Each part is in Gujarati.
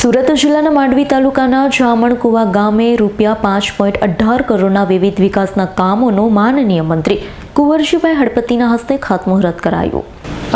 સુરત જિલ્લાના માંડવી તાલુકાના જામણકુવા ગામે રૂપિયા પાંચ પોઈન્ટ અઢાર કરોડના વિવિધ વિકાસના કામોનું માનનીય મંત્રી કુંવરજીભાઈ હળપતિના હસ્તે ખાતમુહૂર્ત કરાયું.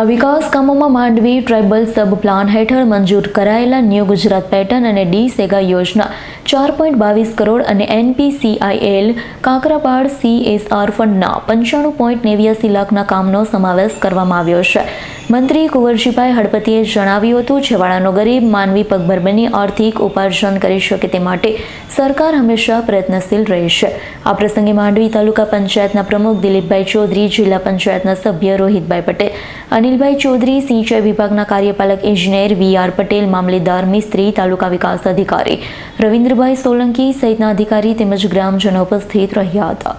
આ વિકાસ કામોમાં માંડવી ટ્રાઇબલ સબ પ્લાન હેઠળ મંજૂર કરાયેલા ન્યૂ ગુજરાત પેટર્ન અને ડી સેગા યોજના ચાર પોઈન્ટ બાવીસ કરોડ અને એનપીસીઆઈએલ કાંકરાપાડ સીએસઆર ફંડના પંચાણું પોઈન્ટ નેવ્યાસી લાખના કામનો સમાવેશ કરવામાં આવ્યો છે. મંત્રી કુંવરજીભાઈ હળપતિએ જણાવ્યું હતું, છેવાડાનો ગરીબ, માનવી પગભર બની આર્થિક ઉપાર્જન કરી શકે તે માટે સરકાર હંમેશા પ્રયત્નશીલ રહેશે. આ પ્રસંગે માંડવી તાલુકા પંચાયતના પ્રમુખ દિલીપભાઈ ચૌધરી, જિલ્લા પંચાયતના સભ્ય રોહિતભાઈ પટેલ, અનિલભાઈ ચૌધરી, સિંચાઈ વિભાગના કાર્યપાલક ઇજનેર વી આર પટેલ, મામલેદાર મિસ્ત્રી, તાલુકા વિકાસ અધિકારી રવિન્દ્રભાઈ સોલંકી સહિતના અધિકારી તેમજ ગ્રામજનો ઉપસ્થિત રહ્યા હતા.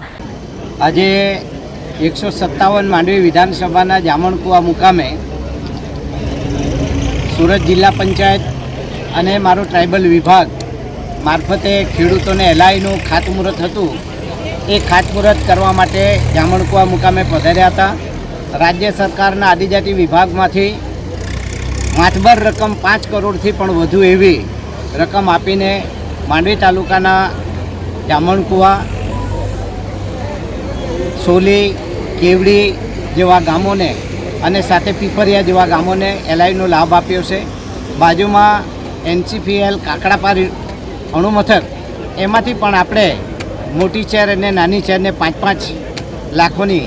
આજે એકસો સત્તાવન માંડવી વિધાનસભાના જામણકુવા મુકામે સુરત જિલ્લા પંચાયત અને મારો ટ્રાઇબલ વિભાગ મારફતે ખેડૂતોને એલઆઈનું ખાતમુહૂર્ત હતું. એ ખાતમુહૂર્ત કરવા માટે જામણકુવા મુકામે પધાર્યા હતા. રાજ્ય સરકારના આદિજાતિ વિભાગમાંથી માથબર રકમ પાંચ કરોડથી પણ વધુ એવી રકમ આપીને માંડવી તાલુકાના જામણકુવા, સોલી કેવડી જેવા ગામોને અને સાથે પીપરિયા જેવા ગામોને એલઆઈનો લાભ આપ્યો છે. બાજુમાં એનસીપીએલ કાકડાપારી અણુમથક, એમાંથી પણ આપણે મોટી ચેર અને નાની ચેરને પાંચ પાંચ લાખોની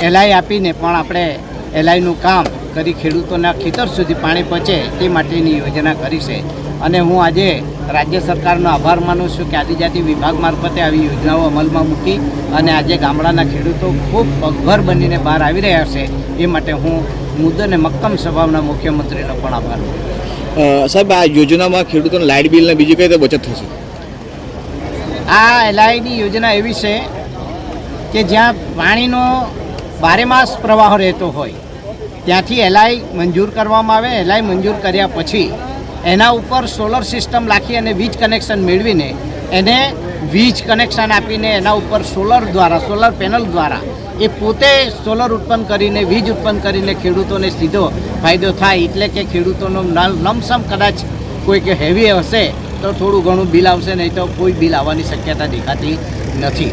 એલઆઈ આપીને પણ આપણે એલઆઈનું કામ કરી ખેડૂતોના ખેતર સુધી પાણી પહોંચે તે માટેની યોજના કરી છે. અને હું આજે રાજ્ય સરકારનો આભાર માનું છું કે આદિજાતિ વિભાગ મારફતે આવી યોજનાઓ અમલમાં મૂકી અને આજે ગામડાના ખેડૂતો ખૂબ પગભર બનીને બહાર આવી રહ્યા છે. એ માટે હું મુદ્દો અને મક્કમ સ્વભાવના મુખ્યમંત્રીનો પણ આભાર માનું સાહેબ આ યોજનામાં ખેડૂતોને લાઇટ બિલને બીજી કઈ રીતે બચત થશે? આ એલઆઈની યોજના એવી છે કે જ્યાં પાણીનો બારે માસ પ્રવાહ રહેતો હોય. ત્યાંથી એલઆઈ મંજૂર કરવામાં આવે, એલઆઈ મંજૂર કર્યા પછી એના ઉપર સોલર સિસ્ટમ રાખી અને વીજ કનેક્શન મેળવીને એને વીજ કનેક્શન આપીને એના ઉપર સોલર દ્વારા, સોલર પેનલ દ્વારા એ પોતે સોલર ઉત્પન્ન કરીને, વીજ ઉત્પન્ન કરીને ખેડૂતોને સીધો ફાયદો થાય. એટલે કે ખેડૂતોનો લમસમ કદાચ કોઈક હેવી હશે તો થોડું ઘણું બિલ આવશે, નહીં તો કોઈ બિલ આવવાની શક્યતા દેખાતી નથી.